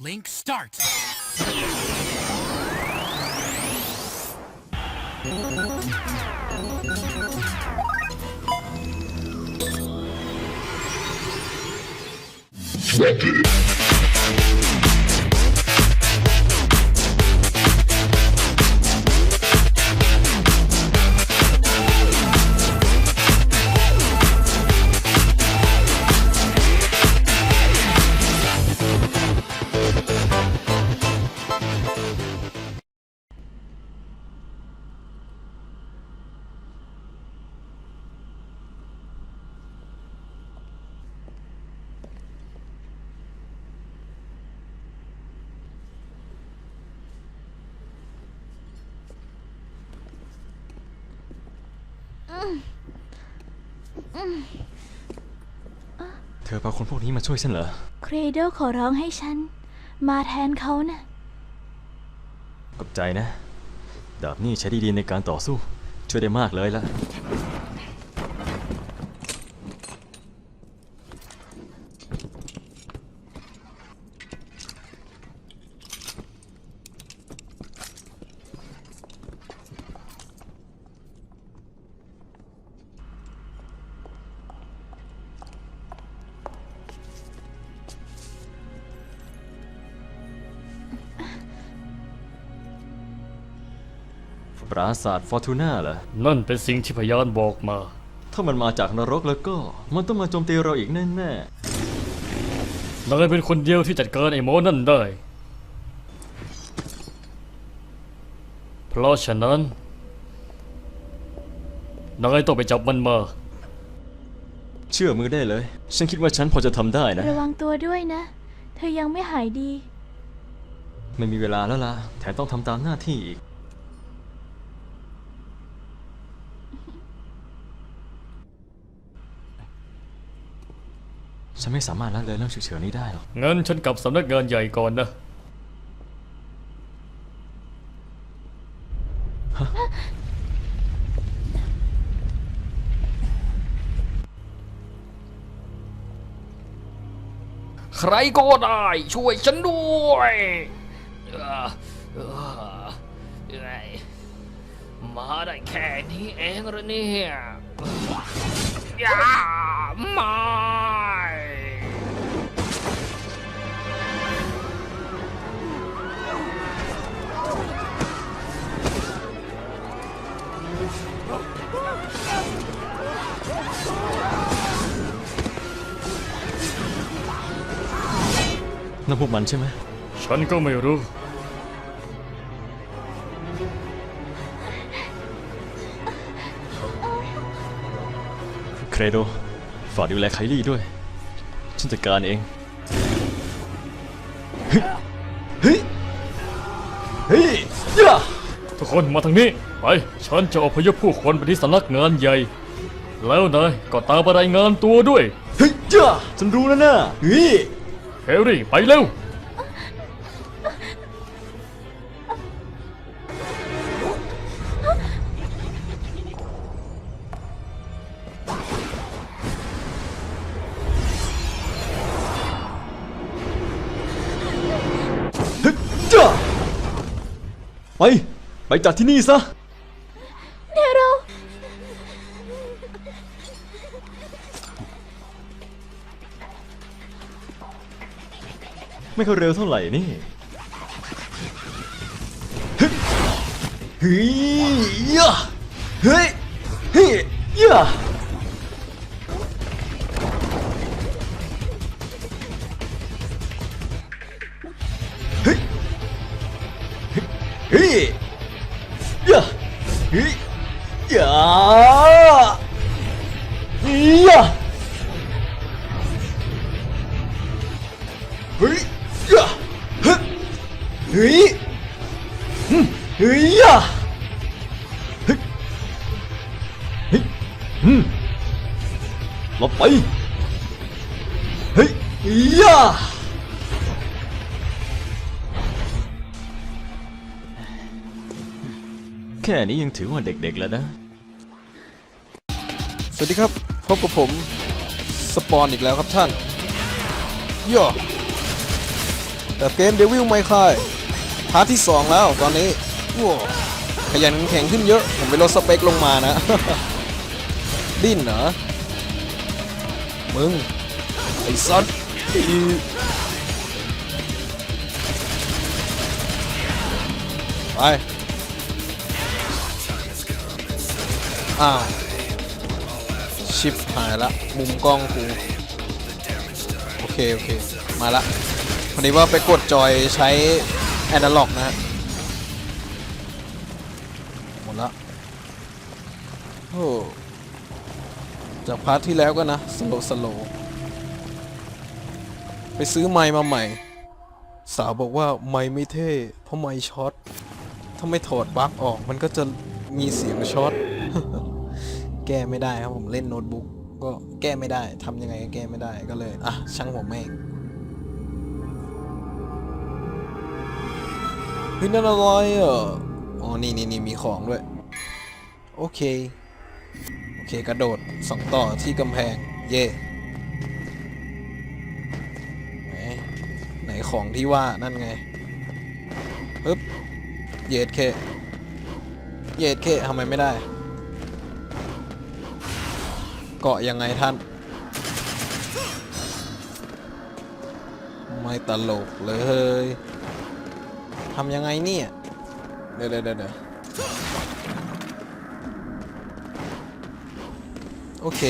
Link, start! Drop it. เธอพาคนพวกนี้มาช่วยฉันเหรอครเดลขอร้องให้ฉัน มาแทนเขานะขอบใจนะ ดาบนี่ใช้ได้ดีในการต่อสู้ ช่วยได้มากเลยละ ปราสาทฟอร์ตูน่าเหรอ นั่นเป็นสิ่งที่พยานบอกมา ถ้ามันมาจากนรกแล้วก็ มันต้องมาโจมตีเราอีกแน่นายเป็นคนเดียวที่จัดการไอ้หมอนั่นได้ เพราะฉะนั้นนายต้องไปจับมันมาๆเชื่อมือได้เลย ฉันคิดว่าฉันพอจะทำได้นะ ระวังตัวด้วยนะ เธอยังไม่หายดี ไม่มีเวลาแล้วล่ะ แถมต้องทำตามหน้าที่อีก ฉันไม่สามารถละเลยเรื่องฉุกเฉินนี้ได้หรอกงั้นฉันกลับสำนักงานใหญ่ก่อนนะ ใครก็ได้ช่วยฉันด้วยเอ่อเอ่อเอ้ยมาได้แค่นี้เองเหรอเนี่ยอย่าไม่ นั่นพวกมันใช่ไหม ฉันก็ไม่รู้ เครโด ฝากดูแลไคลี่ด้วย ฉันจัดการเองเฮ้ยเฮ้ย เฮ้ยย่าทุกคนมาทางนี้ ไป ฉันจะอพยพผู้คนไปที่สำนักงานใหญ่ แล้วนายก็ตามไปรายงานตัวด้วย เฮ้ยย่าฉันรู้แล้วนะเฮ้ยเฮรี่ไปเร็วเฮ้าไป ไปจากที่นี่ซะ ไม่ค่อยเร็วเท่าไหร่นี่เฮ้ยเฮ้ยเฮ้ยเฮ้ย ฮ้ยยะแค่นี้ยังถือว่าเด็กๆแล้วนะ สวัสดีครับ พบกับผม สปอนอีกแล้วครับท่านย่อแต่เกมเดวิลไม่ค่ายพาร์ทที่สองแล้วตอนนี้ว้าขยันขันแข็งขึ้นเยอะ ผมไปลดสเปคลงมานะ ดิ้นเหรอ มึง ไอ้ซัดอีไปอ้าวชิปหายละ มุมกล้องกูโอเค โอเค มาละพอดีว่าไปกดจอยใช้แอนาล็อกนะฮะหมดละโอ้จากพาร์ทที่แล้วก็นะ สโลสโล ไปซื้อไมค์มาใหม่ สาวบอกว่าไมค์ไม่เท่ เพราะไมค์ช็อต ถ้าไม่ถอดปลั๊กออกมันก็จะมีเสียงช็อต แก้ไม่ได้ครับผมเล่นโน้ตบุ๊กก็แก้ไม่ได้ทำยังไงก็แก้ไม่ได้ก็เลย อะ ช่างผมแม่งเฮ้ยนั่นอะไรอะอ๋อ นี่นี่นี่มีของด้วย โอเค โอเค กระโดดสองต่อที่กำแพง เย่ไของที่ว่านั่นไงปึ๊บเยดเคเยดเคทำไมไม่ได้ เกาะยังไงท่าน ไม่ตลกเลยทำยังไงเนี่ย เดี๋ยวเดี๋ยวเดี๋ยวเดะโอเค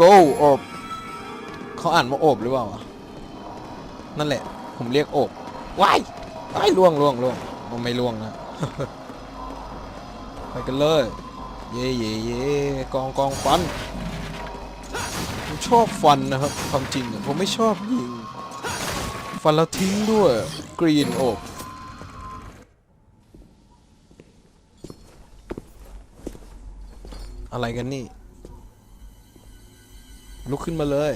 go อบเขาอ่านว่าโอบหรือเปล่า นั่นแหละ ผมเรียกโอบว้ายว้ายล่วงล่วงล่วงมันไม่ล่วงนะ ไปกันเลย เย่เย่เย่กองกองฟัน ผมชอบฟันนะครับ ความจริงผมไม่ชอบยิง ฟันแล้วทิ้งด้วย กรีนโอบอะไรกันนี่ ลุกขึ้นมาเลย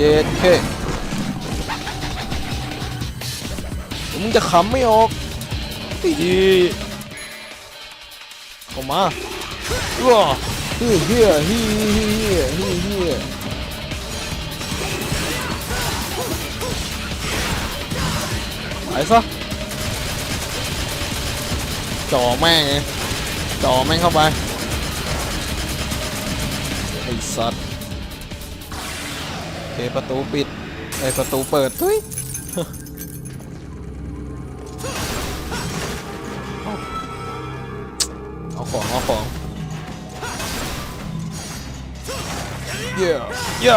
เย็ดเคมึงจะขำไม่ออกตีเข้ามาว้าเฮียเฮียเฮียเฮียเฮียเฮียไปซะจ่อแม่งไงจ่อแม่งเข้าไปไอ้สัตว์ เคประตูปิดไอ้ประตูเปิดเฮ้ยเอาของเอาของเย่เย่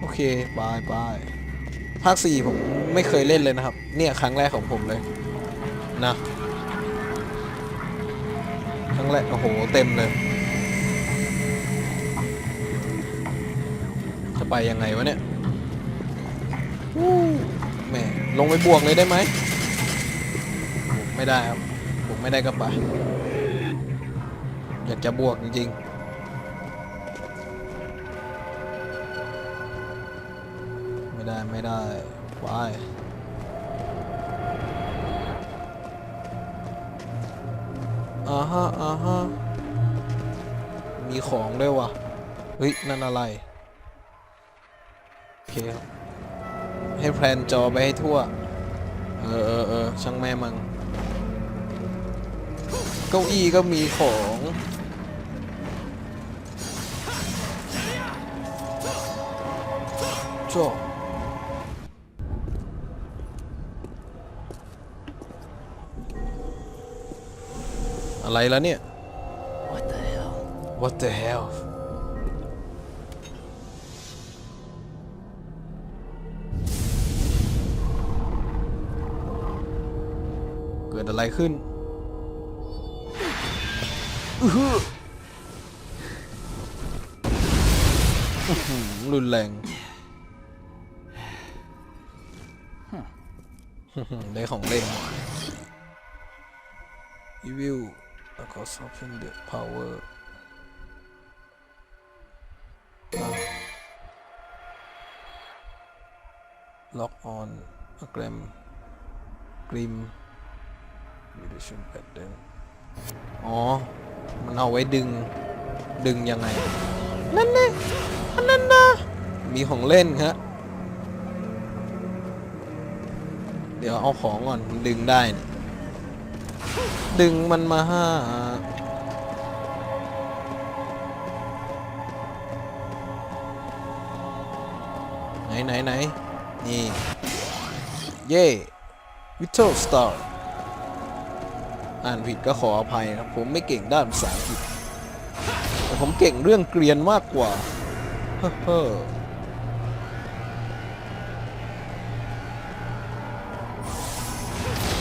โอเคบายบายภาค4ผมไม่เคยเล่นเลยนะครับ เนี่ยครั้งแรกของผมเลยนะครั้งแรกโอ้โหเต็มเลย ไปยังไงวะเนี่ยแหม่ลงไปบวกเลยได้ไหมไม่ได้ครับผมไม่ได้ก็ไปอยากจะบวกจริงๆ ไม่ได้ไม่ได้ไปอ่าฮะอ่าฮะมีของด้วยวะเฮ้ย นั่นอะไร เคครับให้แพลนจอไปให้ทั่ว เออเออเออช่างแม่มัง เก้าอี้ก็มีของโจอะไรแล้วเนี่ย What the hell What the hell กิดอะไรขึ้นอื้อหืออื้อหือรุนแรง ได้ของเล่น Evil แล้วก็ Soften the Power อะ Lock on a gram Grim ชุนแป ดเดิมอ๋อ มันเอาไว้ดึง ดึงยังไง นั่นนะอันนั่นนะ มีของเล่นฮะ เดี๋ยวเอาของก่อน มันดึงได้นี่ดึงมันมาห้า ไหนไหนไหนนี่ เย่วิทเทิลสตาร์ อ่านผิดก็ขออภัยนะผมไม่เก่งด้านภาษาอังกฤษแต่ผมเก่งเรื่องเกรียนมากกว่า เฮ้อเฮ้อ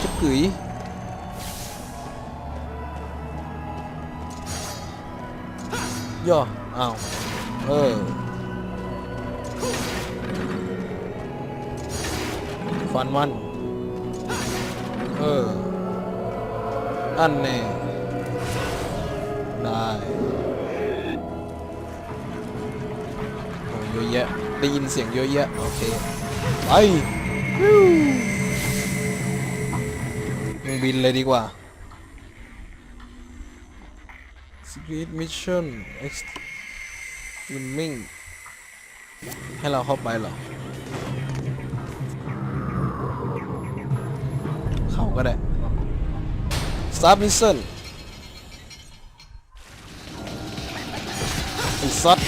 จุกกุ๋ยย่ออ้าวเออฟันมัน เออ อันแน่ได้โอ้เยอะแยะได้ยินเสียงเยอะแยะโอเคไปยังบินเลยดีกว่า Secret Mission X Swimming ให้เราเข้าไปเหรอ เขาก็ได้ Start Mission ไอ้ซัด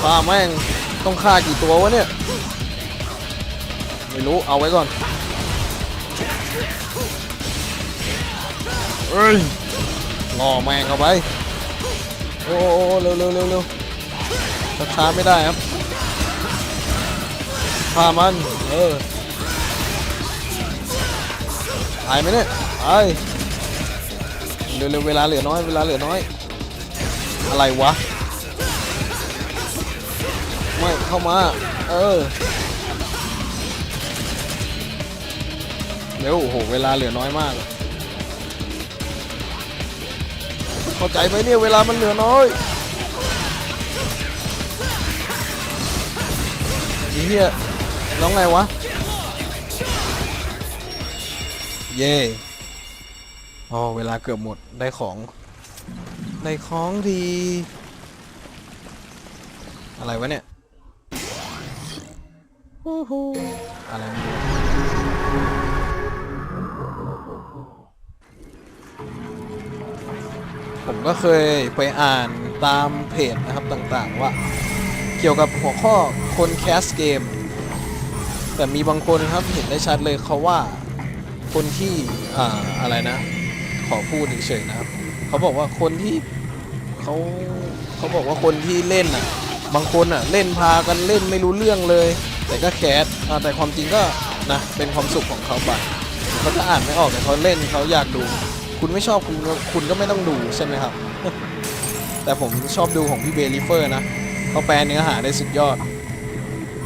ฆ่าแม่ง ต้องฆ่ากี่ตัววะเนี่ย ไม่รู้ เอาไว้ก่อนเอ้ยล่อแม่งเข้าไป โอ้โอ้โอ้เร็วเร็วเร็วเร็วช้าไม่ได้ครับ ฆ่ามันเออตายไหมเนี่ยตายเร็วๆเวลาเหลือน้อย เวลาเหลือน้อย อะไรวะ ไม่เข้ามา เออ เร็วโอ้โห เวลาเหลือน้อยมาก เข้าใจไหมเนี่ย เวลามันเหลือน้อยเฮีย ร้องไงวะ เย่อ๋อเวลาเกือบหมดได้ของ ได้ของดี อะไรวะเนี่ยโอ้โหอะไรไม่รู้ผมก็เคยไปอ่านตามเพจนะครับต่างๆว่า เกี่ยวกับหัวข้อคนแคสเกม แต่มีบางคนครับเห็นได้ชัดเลยเขาว่าคนที่อ่าอะไรนะ ขอพูดเฉยๆนะครับเขาบอกว่าคนที่เขาเขาบอกว่าคนที่เล่นอะ บางคนอะเล่นพากันเล่นไม่รู้เรื่องเลย แต่ก็แคสอ่าแต่ความจริงก็นะเป็นความสุขของเขาไปเขาจะอ่านไม่ออกแต่เขาเล่นเขาอยากดู คุณไม่ชอบคุณก็คุณก็ไม่ต้องดูใช่ไหมครับ แต่ผมชอบดูของพี่เบลิเฟอร์นะเขาแปลเนื้อหาได้สุดยอด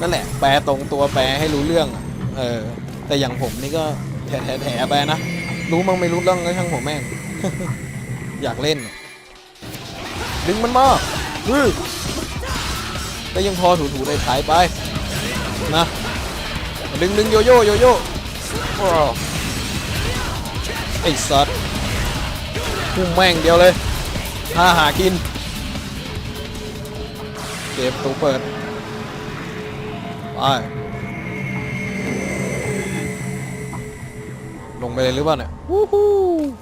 นั่นแหละ แปลตรงตัวแปลให้รู้เรื่อง เออ แต่อย่างผมนี่ก็แถแถแถไปนะ รู้มั้งไม่รู้เรื่องก็ช่างผมแม่ง อยากเล่น ดึงมันมาฮึก็ยังพอถูๆได้ถ่ายไป นะ ดึงดึงโยโย่โยโย่ไอ้สัตว์พุ่งแม่งเดียวเลยหาหากิน เก็บตัวเปิด ลงไปเลยหรือเปล่าเนี่ยวู้ฮู้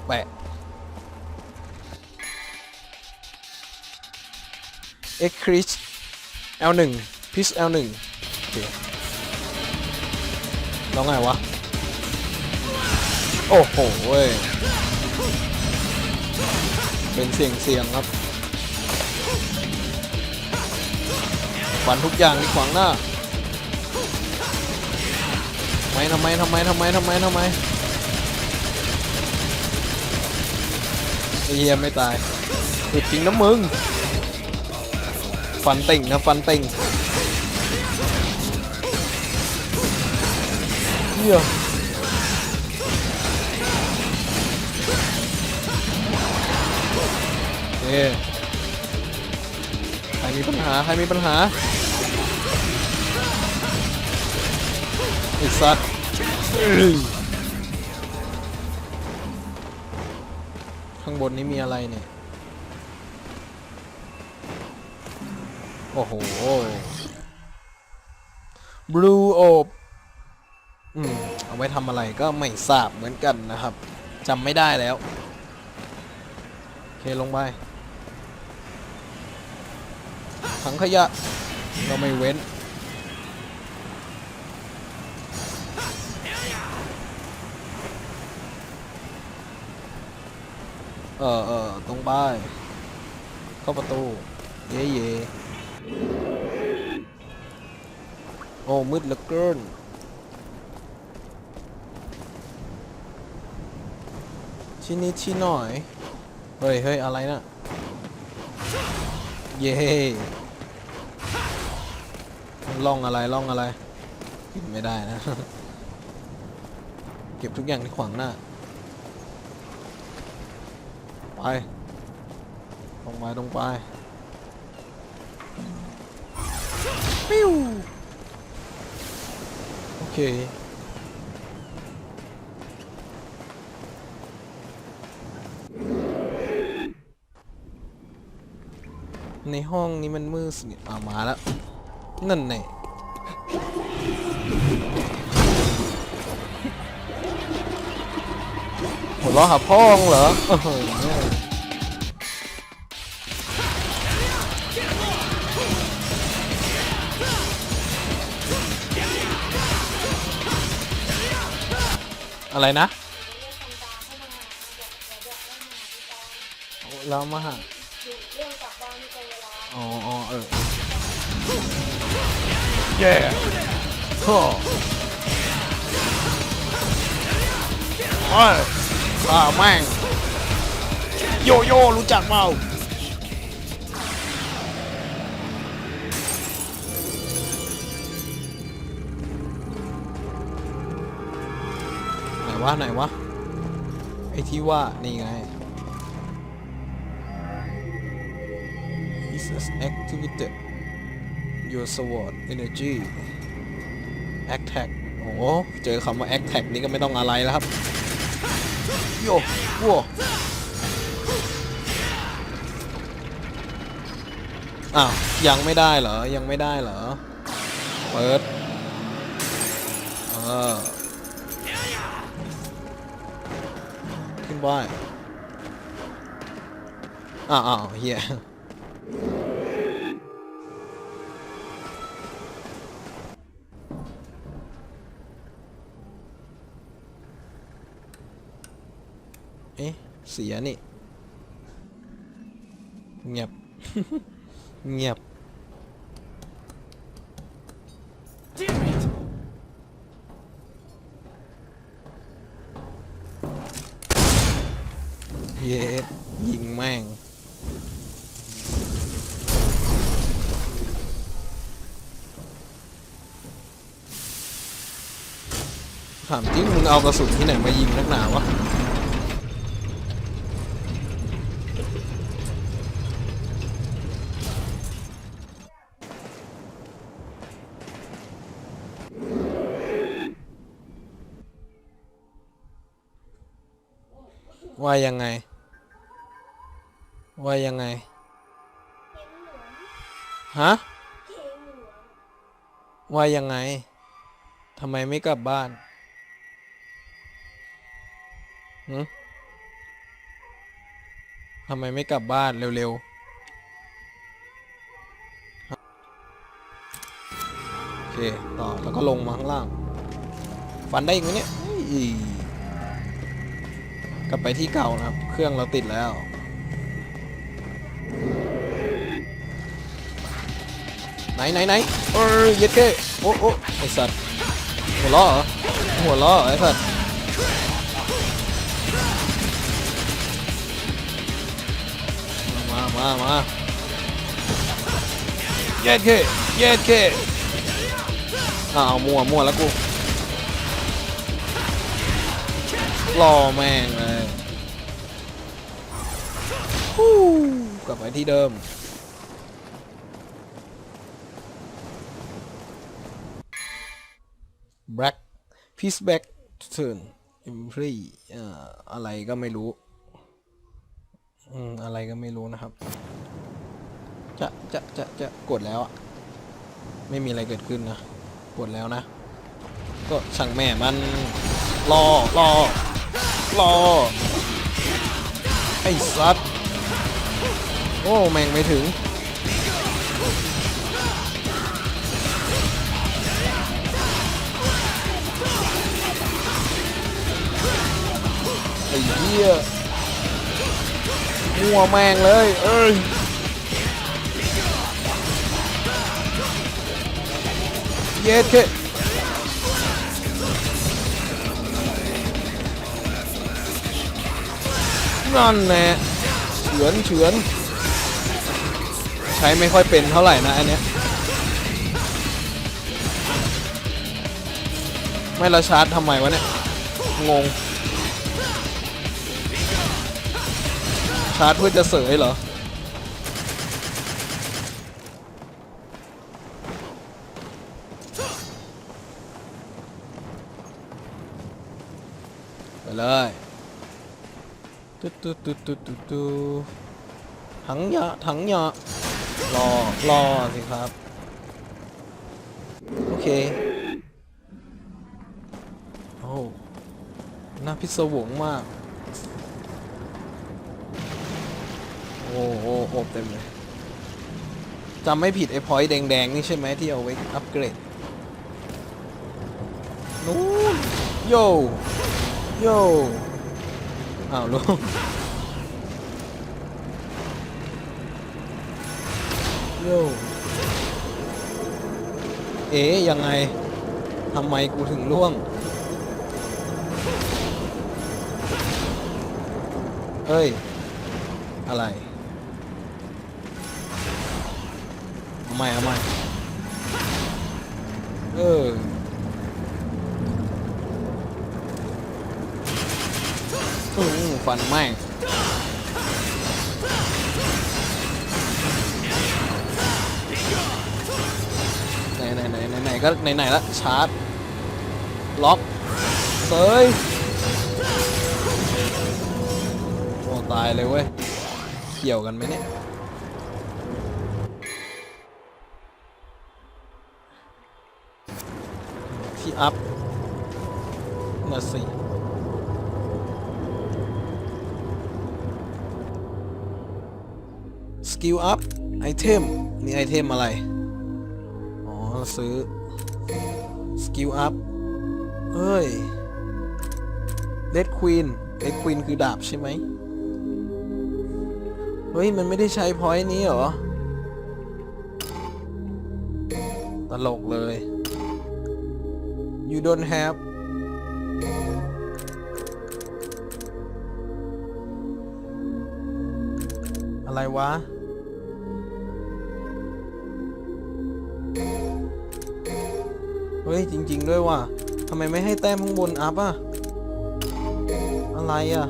แปะ X c r i s L1 p i s L1 โอเคแล้วไงวะ โอ้โหเว้ย เป็นเสียงเสียงครับฟันทุกอย่างที่ขวางหน้าทำ ไมทำไมทำไมทำไมทำไมทำไมไอเฮียไม่ตายอึดจริงนะมึง ฟันติ่งนะฟันติ่งเฮียเอ๊ใครมีปัญหา ใครมีปัญหา อ้สัตว์ข้างบนนี้มีอะไรเนี่ย โอ้โห บลูโอบอืม เอาไว้ทำอะไรก็ไม่ทราบเหมือนกันนะครับจำไม่ได้แล้ว โอเค ลงไป ถังขยะก็ไม่เว้น เออเออตรงป้ายเข้าประตู เย่เย่โอ้มืดเหลือเกินชิ้นนี้ชิ้นหน่อย เฮ้ยเฮ้ยอะไรนะเย่ล่องอะไรล่องอะไร กินไม่ได้นะ เก็บทุกอย่างที่ขวางหน้า ไปตรงไปตรงไปปิ้วโอเคในห้องนี้มันมืดสนิทอ่ามาแล้ว นั่นไงหัวเราะหาพ่องเหรอ อ้โหอะไรนะเรามาหาอ๋ออ๋อเออเย่โอ้โอ้ยอ่าแม่งโยโย่รู้จักเปล่า วะไหนวะ ไอที่ว่า นี่ไง is activated your sword energy attack โอ้โหเจอคำว่า attack นี่ก็ไม่ต้องอะไรแล้วครับ โยวัวอ้าว ยังไม่ได้เหรอ ยังไม่ได้เหรอ เปิด เออ ขึ้นไปอ้าวอ้าวเฮีย เอ๊ะ เสียนี่ เงียบ เงียบ เย็ดยิงแม่ง ถามจริงมึง เอากระสุนที่ไหนมายิงนักหนาวะว่ายังไง ว่ายังไง ฮะ ว่ายังไง ทำไมไม่กลับบ้าน หืมทำไมไม่กลับบ้านเร็วๆ โอเค ต่อ แล้วก็ลงมาข้างล่าง ฟันได้อีกไหมเนี่ยกลับไปที่เก่านะครับ เครื่องเราติดแล้วไหนไหนไหนเอ้ยเย็ดเก้โอ้โอ้ไอสัตว์หัวล้อเหรอหัวล้อไอสัตว์ มามามาเย็ดเก้เย็ดเก้อ้าวมั่วมั่วแล้วกูรอแม่งเลยฮู้กลับไปที่เดิมแบล็ก peace back turn employee เอ่ออะไรก็ไม่รู้ อืมอะไรก็ไม่รู้นะครับ จะจะจะจะกดแล้วอะไม่มีอะไรเกิดขึ้นนะกดแล้วนะ ก็ช่างแม่มันรอรอรอไอ้สัตว์โอ้แม่งไม่ถึงไอ้เหี้ย มัวแม่งเลย เอ้ยเย็ดเคนั่นแน่เฉือนเฉือนใช้ไม่ค่อยเป็นเท่าไหร่นะอันเนี้ยไม่ละชาร์จทำไมวะเนี่ย งงาร์จเพื่อจะเสยเหรอ ไปเลยตุ๊ดตุ๊ดตุ๊ดตุ๊ดตุ๊ดตุ๊ดถังยะถังยะรอรอสิครับ โอเคโอ้หน่าพิศวงมาก โอ้โหโอบเต็มเลยจำไม่ผิดไอ้พอยต์แดงๆ นี่ใช่ไหมที่เอาไว้อัปเกรดนู้นโยโยอ้าวลุงโยเอ๋ยังไงทำไมกูถึงล่วง เฮ้ย อะไร เอาใหม่เอาใหม่เออฟันแม่ไหนไหนไหนไหนไหนก็ไหนไหนละชาร์จ ล็อกเซยโอ้ตายเลยเว้ย เกี่ยวกันไหมเนี่ย อัพน่ะสิสกิลอัพไอเทมนี่ไอเทมอะไร อ๋อ ซื้อสกิลอัพเฮ้ยเลดควีนเลดควีนคือดาบใช่ไหมเฮ้ย มันไม่ได้ใช้พอยต์นี้เหรอ ตลกเลย you don't have อะไรวะ เฮ้ย จริง ๆ ด้วยว่ะทำไมไม่ให้แต้มข้างบนอัพอะอะไรอะ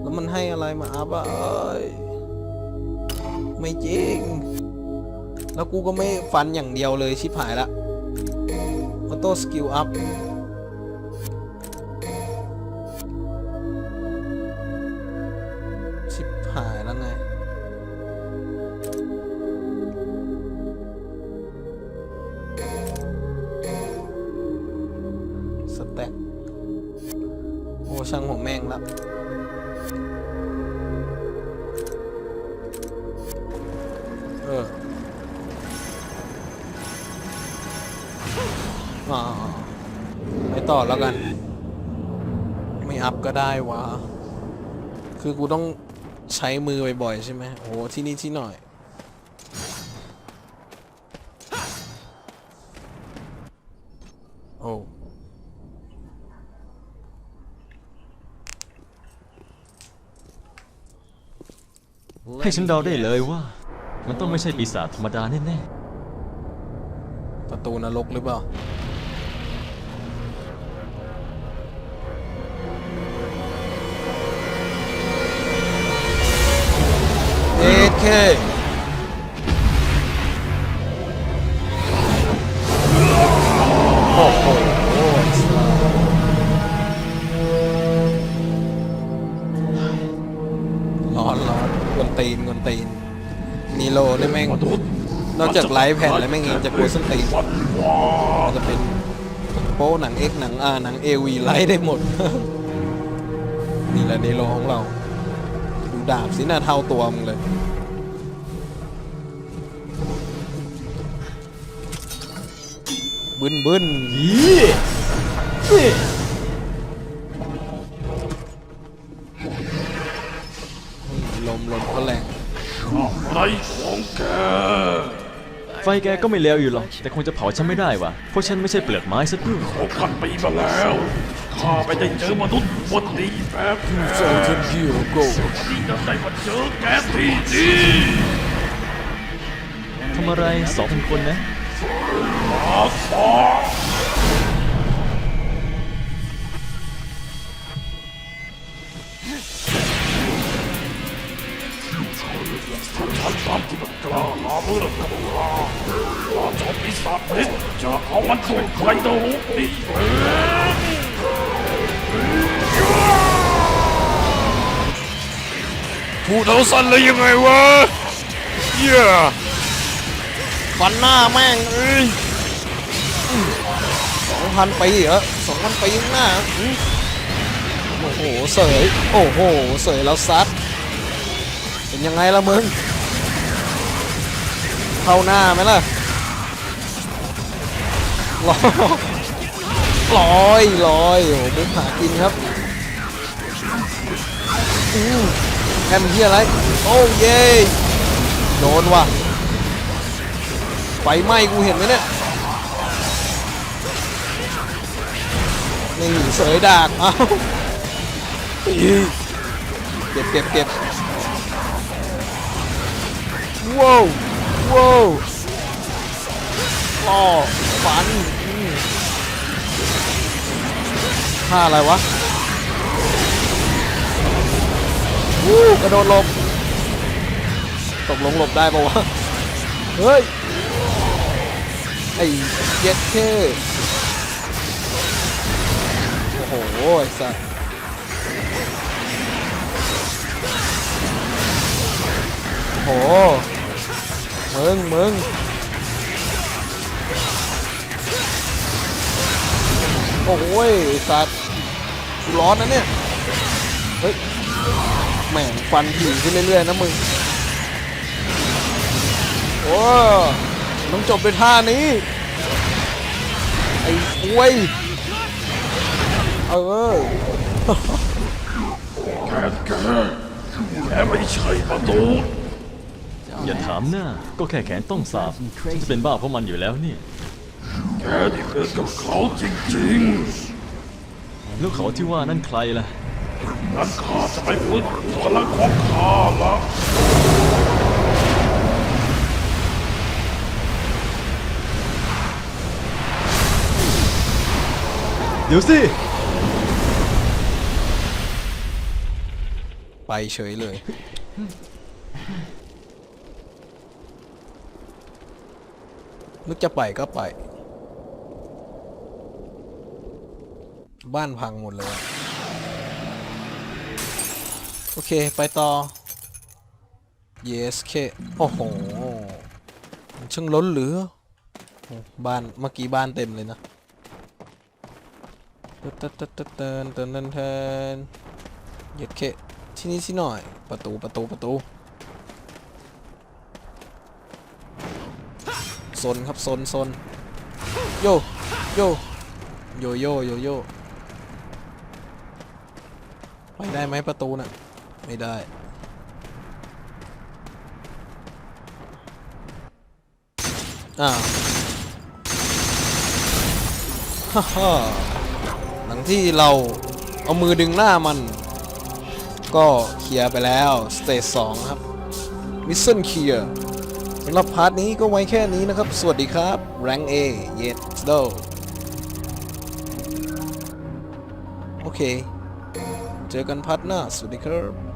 แล้วมันให้อะไรมาอัพอะเอ้ย ไม่จริง แล้วกูก็ไม่ฟันอย่างเดียวเลยชิบหายละ ออโคือกูต้องใช้มือบ่อยๆใช่ไหมโอ้โหที่นี่ที่หน่อย โอ้ให้ฉันเดาได้เลยว่า มันต้องไม่ใช่ปีศาจธรรมดาแน่ประตูนรกหรือเปล่า คร้อนร้อนกวนตีนวนตีนนีโลนี่แม่ง นอกจากไลฟ์แผ่นแล้วแม่งยังจะกวนส้นตีนจะเป็นโป้หนังเอ็กหนังอาหนังเอวีไลฟ์ได้หมด นี่แหละนีโลของเราดูดาบสิน้าเท่าตัวมึงเลย บึนบึนยี่นี่ลมลมก็แรงไฟแกก็ไม่เลวอยู่หรอก แต่คงจะเผาฉันไม่ได้วะเพราะฉันไม่ใช่เปลือกไม้สักด้วยหกพันปีมาแล้ว ข้าไม่ได้เจอมนุษย์บนดีแบบแกโซเชนกิโอโกที่จะได้มาเจอแกที่นี่ทำอะไรสองพันคนนะ ฉันตามที่มันกล้าหาเมื่อกับข้าข้าจอมปีศาจพชรจะเอามันด้วใครตะลุกนี่เองพูดเอาสั้นเลยยังไงวะเหี้ยฟันหน้าแม่งเอ้ย สองพันปีเหรอสองพันปีข้างหน้าโอ้โหเสยโอ้โหเสยแล้วซัดเป็นยังไงล่ะมึงเข้าหน้าไหมล่ะลอยลอยลอยโอ้โหมุกหากินครับอืมแอมเฮียอะไรโอ้เย่โดนว่ะไฟไหม้กูเห็นไหมเนี่ย นี่เสยดากเอาเก็บเก็บเก็บว้าวว้าวล่อฟันท่าอะไรวะวู้กระโดดหลบ ตกลงหลบได้ปะวะ เฮ้ย ไอ้เย็ดเท่ โอ้โหไอ้สัสโอ้โหมึงมึงโอ้ยสัสกูร้อนนะเนี่ย เฮ้ย แหม่งฟันถี่ขึ้นเรื่อยๆนะมึง โอ้ต้องจบด้วยท่านี้ ไอ้อวย เออแกแกแกไม่ใช่มนุษย์อย่าถามหน้า ก็แค่แขนต้องสาบฉันจะเป็นบ้าเพราะมันอยู่แล้วเนี่ย แกที่เกิดกับเขาจริงแล้วเขาที่ว่านั่นใครล่ะ ๆนั้นข้าจะไปฟื้นพลังของข้าละเดี๋ยวสิ ไปเฉยเลย นึกจะไปก็ไป บ้านพังหมดเลย โอเค ไปต่อ yes เคโอ้โหช่างล้นเหลือ บ้าน เมื่อกี้บ้านเต็มเลยนะเตินเตินเตินเตินเตินเตินเตินเย็ดเค ที่นี่ที่หน่อย ประตูประตูประตูโซนครับโซนโซนโยโยโยโยโยโยไปได้ไหมประตูน่ะ ไม่ได้ อ้าวฮ่าฮ่าหลังที่เราเอามือดึงหน้ามัน ก็เคลียร์ไปแล้วสเตจ2ครับมิชชั่นเคลียร์สำหรับพาร์ทนี้ก็ไว้แค่นี้นะครับ สวัสดีครับ Rank A Yes Do โอเค เจอกันพาร์ทหน้า สวัสดีครับ